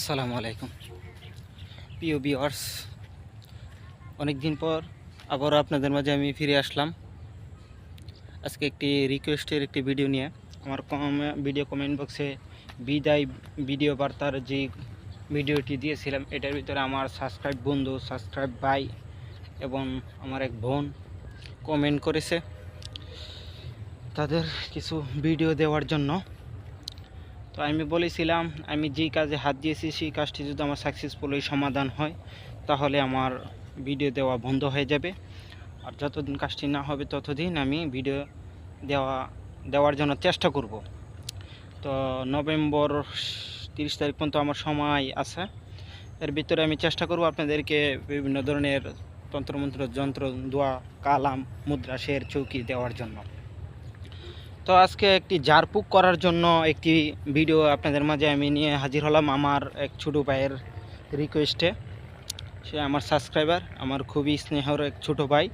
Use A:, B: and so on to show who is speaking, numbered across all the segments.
A: আসসালামু আলাইকুম। প্রিয় অনেক দিন পর আবারও আপনাদের মাঝে আমি ফিরে আসলাম। আজকে একটি রিকোয়েস্টের একটি ভিডিও নিয়ে। আমার ভিডিও কমেন্ট বক্সে বিদায় ভিডিও বার্তার যে ভিডিওটি দিয়েছিলাম, এটার ভিতরে আমার সাবস্ক্রাইব বন্ধু সাবস্ক্রাইব ভাই এবং আমার এক বোন কমেন্ট করেছে। তাদের কিছু ভিডিও দেওয়ার জন্য তো আমি বলেছিলাম, আমি যেই কাজে হাত দিয়েছি, সেই কাজটি যদি আমার সাকসেসফুলি সমাধান হয়, তাহলে আমার ভিডিও দেওয়া বন্ধ হয়ে যাবে। আর যতদিন কাজটি না হবে, ততদিন আমি ভিডিও দেওয়া, দেওয়ার জন্য চেষ্টা করব। তো নভেম্বর তিরিশ তারিখ পর্যন্ত আমার সময় আছে। এর ভিতরে আমি চেষ্টা করব আপনাদেরকে বিভিন্ন ধরনের তন্ত্রমন্ত্র, যন্ত্র, দোয়া, কালাম, মুদ্রা, শের, চৌকি দেওয়ার জন্য। তো আজকে একটি জারপুক করার জন্য একটি ভিডিও আপনাদের মাঝে আমি নিয়ে হাজির হলাম আমার এক ছোটো ভাইয়ের রিকোয়েস্টে সে আমার সাবস্ক্রাইবার আমার খুবই স্নেহর এক ছোটো ভাই।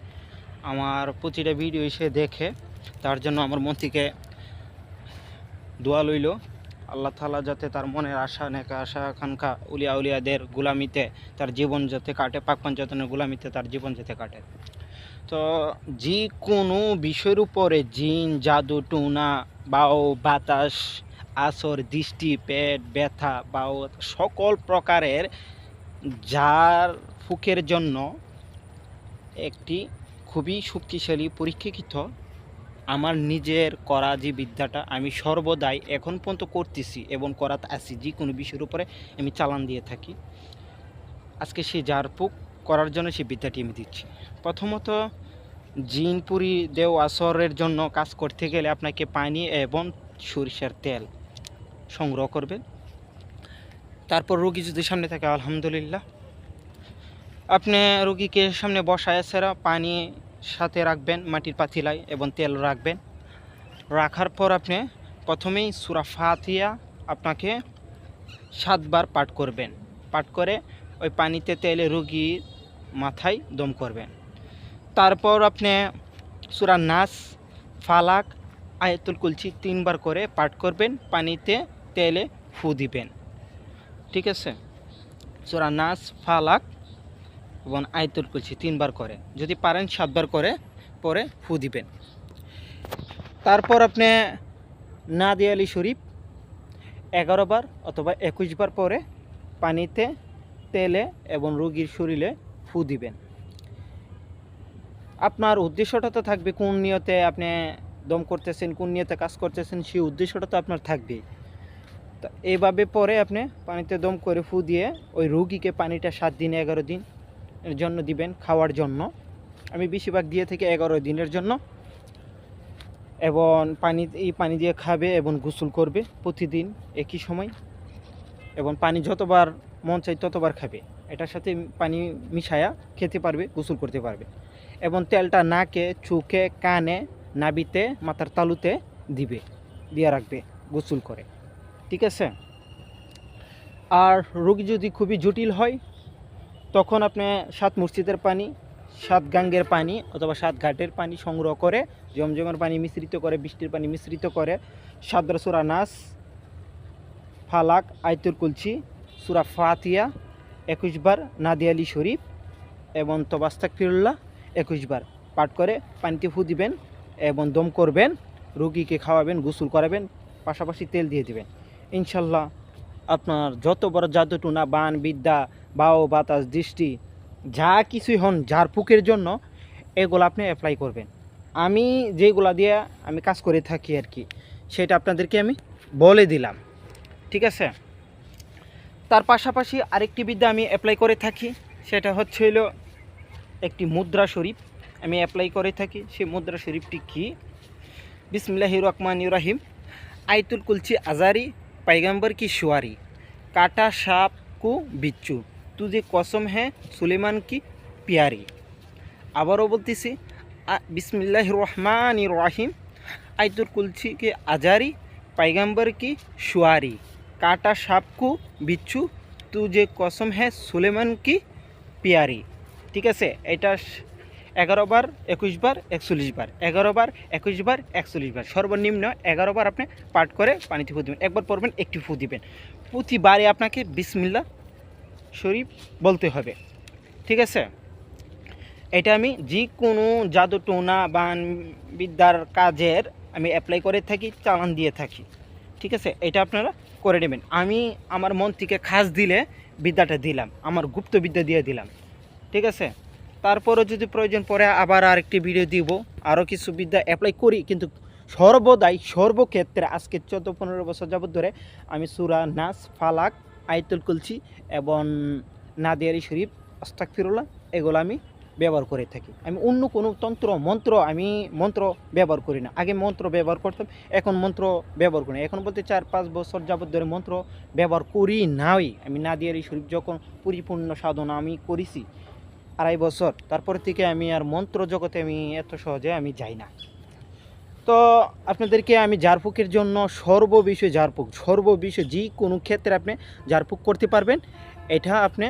A: আমার প্রতিটা ভিডিও সে দেখে, তার জন্য আমার মন থেকে দোয়া লইল। আল্লাহ তালা যাতে তার মনের আশা, নেকা আশা, আকাঙ্ক্ষা, উলিয়া উলিয়াদের গুলামিতে তার জীবন যাতে কাটে, পাক পঞ্চায়তনের গুলামিতে তার জীবন যাতে কাটে। তো যে কোনো বিষয়ের উপরে জিন, জাদু, টুনা, বাও, বাতাস আসর দৃষ্টি, পেট, ব্যথা, বাও, সকল প্রকারের যার ফুকের জন্য একটি খুবই শক্তিশালী পরীক্ষিত আমার নিজের করা যে বিদ্যাটা আমি সর্বদাই এখন পর্যন্ত করতেছি এবং করাতে আসি যে কোনো বিষয়ের উপরে আমি চালান দিয়ে থাকি। আজকে সেই জারপুক করার জন্য সেই বিদ্যাটি আমি দিচ্ছি। প্রথমত, জিনপুরি দেও আসরের জন্য কাজ করতে গেলে আপনাকে পানি এবং সরিষার তেল সংগ্রহ করবেন। তারপর রোগী যদি সামনে থাকে, আলহামদুলিল্লাহ। আপনি রোগীকে সামনে বসায় সেরা পানি সাথে রাখবেন, মাটির পাতিলায় এবং তেল রাখবেন। রাখার পর আপনি প্রথমেই সুরা ফাতিয়া আপনাকে সাতবার পাঠ করবেন। পাঠ করে ওই পানিতে তেলে রোগীর মাথায় দম করবেন তারপর আপনি সুরা নাস, ফালাক, আয়াতুল কুলছি তিনবার করে পাঠ করবেন, পানিতে তেলে ফু দিবেন। ঠিক আছে? সুরা নাস, ফালাক এবং আয়াতুল কুলছি তিনবার করে। যদি পারেন সাতবার করে পরে ফু দিবেন। তারপর আপনি নাদি আলী শরীফ এগারো বার অথবা একুশ বার পরে পানিতে তেলে এবং রোগীর শরীরে ফু দিবেন। আপনার উদ্দেশ্যটা তো থাকবে কোন নিয়তে আপনি দম করতেছেন, কোন নিয়তে কাজ করতেছেন, সেই উদ্দেশ্যটা তো আপনার থাকবেই। তো এইভাবে পরে আপনি পানিতে দম করে ফু দিয়ে ওই রুগীকে পানিটা সাত দিন, এগারো দিন এর জন্য দিবেন খাওয়ার জন্য। আমি বেশিরভাগ দিয়ে থেকে এগারো দিনের জন্য। এবং পানি, এই পানি দিয়ে খাবে এবং গোসল করবে প্রতিদিন একই সময়। এবং পানি যতবার মন চাই ততবার খাবে। এটার সাথে পানি মিশায়া খেতে পারবে, গোসল করতে পারবে। এবং তেলটা নাকে, চোখে, কানে নাবিতে মাথার তালুতে দিবে, দিয়ে রাখবে, গোসল করে। ঠিক আছে? আর রোগী যদি খুবই জটিল হয়, তখন আপনি সাত মসজিদের পানি, সাত গাঙ্গের পানি অথবা সাত ঘাটের পানি সংগ্রহ করে, জমজমের পানি মিশ্রিত করে, বৃষ্টির পানি মিশ্রিত করে, সাদরা সুরা নাস, ফালাক, আয়তুল কুলছি সুরা ফাতিয়া একুশ বার নাদিয়ালি শরীফ এবং তবাস্তাক ফিরুল্লাহ একুশ বার। পাঠ করে পানিতে ফু দিবেন এবং দম করবেন, রুগীকে খাওয়াবেন, গোসল করাবেন, পাশাপাশি তেল দিয়ে দিবেন। ইনশাল্লাহ আপনার যত বড় জাদুটুনা, বান, বিদ্যা, বাও, বাতাস, দৃষ্টি, যা কিছুই হন ঝাড়ফুঁকের জন্য এগুলো আপনি অ্যাপ্লাই করবেন। আমি যেগুলা দিয়ে আমি কাজ করে থাকি আর কি, সেটা আপনাদেরকে আমি বলে দিলাম। ঠিক আছে? তার পাশাপাশি আরেকটি বিদ্যা আমি অ্যাপ্লাই করে থাকি, সেটা হচ্ছে একটি মুদ্রা শরীফ। আমি অ্যাপ্লাই করে থাকি সেই মুদ্রা শরীফটি কি? বিসমিল্লাহ রহমান ইউরাহিম আইতুল কুলচি আজারি, পাইগাম্বর কি সুয়ারি? কাটা সাপ কু বিচ্ছু। যে কসম হ্যাঁ সুলেমান কি পিয়ারি? আবারও বলতেছি বিসমিল্লাহ রহমান রাহিম। আইতুল কুলচি কে আজারি, পাইগম্বর কি সুয়ারি? काटा साप को बिच्छू तुझे कसम है সুলেমান কি পিয়ারি ঠিক আছে এটা এগারো বার একুশ বার একচল্লিশ বার এগারো বার একুশ বার একচল্লিশ বার সর্বনিম্ন এগারো বার আপনি পাঠ করে পানিতে ফু দিবেন একবার পড়বেন একটি ফু দিবেন প্রতিবারে আপনাকে বিসমিল্লা শরীফ বলতে হবে ঠিক আছে এটা আমি যে কোনো জাদু টোনা বা বিদ্যার কাজের আমি অ্যাপ্লাই করে থাকি চালান দিয়ে থাকি ঠিক আছে এটা আপনারা করে নেবেন। আমি আমার মন থেকে খাস দিলে বিদ্যাটা দিলাম, আমার গুপ্ত বিদ্যা দিয়ে দিলাম। ঠিক আছে? তারপরও যদি প্রয়োজন পড়ে আবার আরেকটি ভিডিও দিব। আরও কিছু বিদ্যা অ্যাপ্লাই করি, কিন্তু সর্বদাই, সর্বক্ষেত্রে আজকে চোদ্দ, পনেরো বছর যাবত ধরে আমি সুরা নাস, ফালাক, আয়তুল কুলছি এবং নাদিয়ারি শরীফ আস্তাক ফিরুল্লাহ এগুলো আমি ব্যবহার করে থাকি। আমি অন্য কোনো তন্ত্র, মন্ত্র, আমি মন্ত্র ব্যবহার করি না। আগে মন্ত্র ব্যবহার করতাম, এখন মন্ত্র ব্যবহার করি না। এখন বলতে চার পাঁচ বছর যাবত ধরে মন্ত্র ব্যবহার করি নাই। আমি না নাদিয়ারি শরীফ যখন পরিপূর্ণ সাধনা আমি করেছি, আড়াই বছর, তারপর থেকে আমি আর মন্ত্র জগতে আমি এত সহজে আমি যাই না। তো আপনাদেরকে আমি ঝাড়ফুঁকের জন্য সর্ববিষয়ে ঝাড়ফুঁক, সর্ববিষয়ে যে কোনো ক্ষেত্রে আপনি ঝাড়ফুঁক করতে পারবেন, এটা আপনি,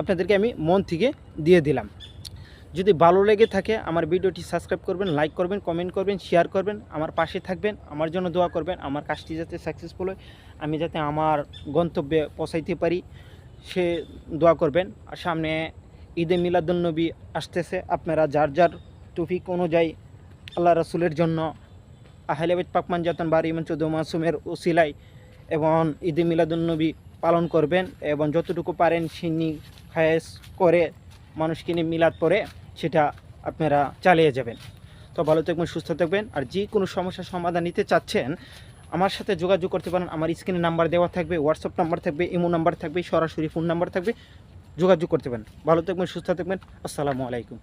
A: আপনাদেরকে আমি মন থেকে দিয়ে দিলাম। যদি ভালো লেগে থাকে আমার ভিডিওটি সাবস্ক্রাইব করবেন, লাইক করবেন, কমেন্ট করবেন, শেয়ার করবেন, আমার পাশে থাকবেন, আমার জন্য দোয়া করবেন, আমার কাজটি যাতে সাকসেসফুল হয়, আমি যাতে আমার গন্তব্যে পৌঁছাইতে পারি, সে দোয়া করবেন। আর সামনে ঈদে মিলাদুলনবী আসতেছে, আপনারা যার যার টপিক অনুযায়ী আল্লাহ রসুলের জন্য আহলেবেদ পাকমান জাতন বারি ইমান চৌদ্দ মাসুমের ওসিলাই এবং ঈদে মিলাদুলনবী পালন করবেন এবং যতটুকু পারেন সিন্নি খায়েস করে মানুষকে নিয়ে মিলাদ পরে সেটা আপনারা চালিয়ে যাবেন। তো ভালো থাকবেন, সুস্থ থাকবেন আর যে কোনো সমস্যার সমাধান নিতে চাচ্ছেন, আমার সাথে যোগাযোগ করতে পারেন। আমার স্ক্রিনে নাম্বার দেওয়া থাকবে হোয়াটসঅ্যাপ নাম্বার থাকবে, ইমো নাম্বার থাকবে, সরাসরি ফোন নাম্বার থাকবে। যোগাযোগ করতে পারেন। ভালো থাকবেন, সুস্থ থাকবেন। আসসালামু আলাইকুম।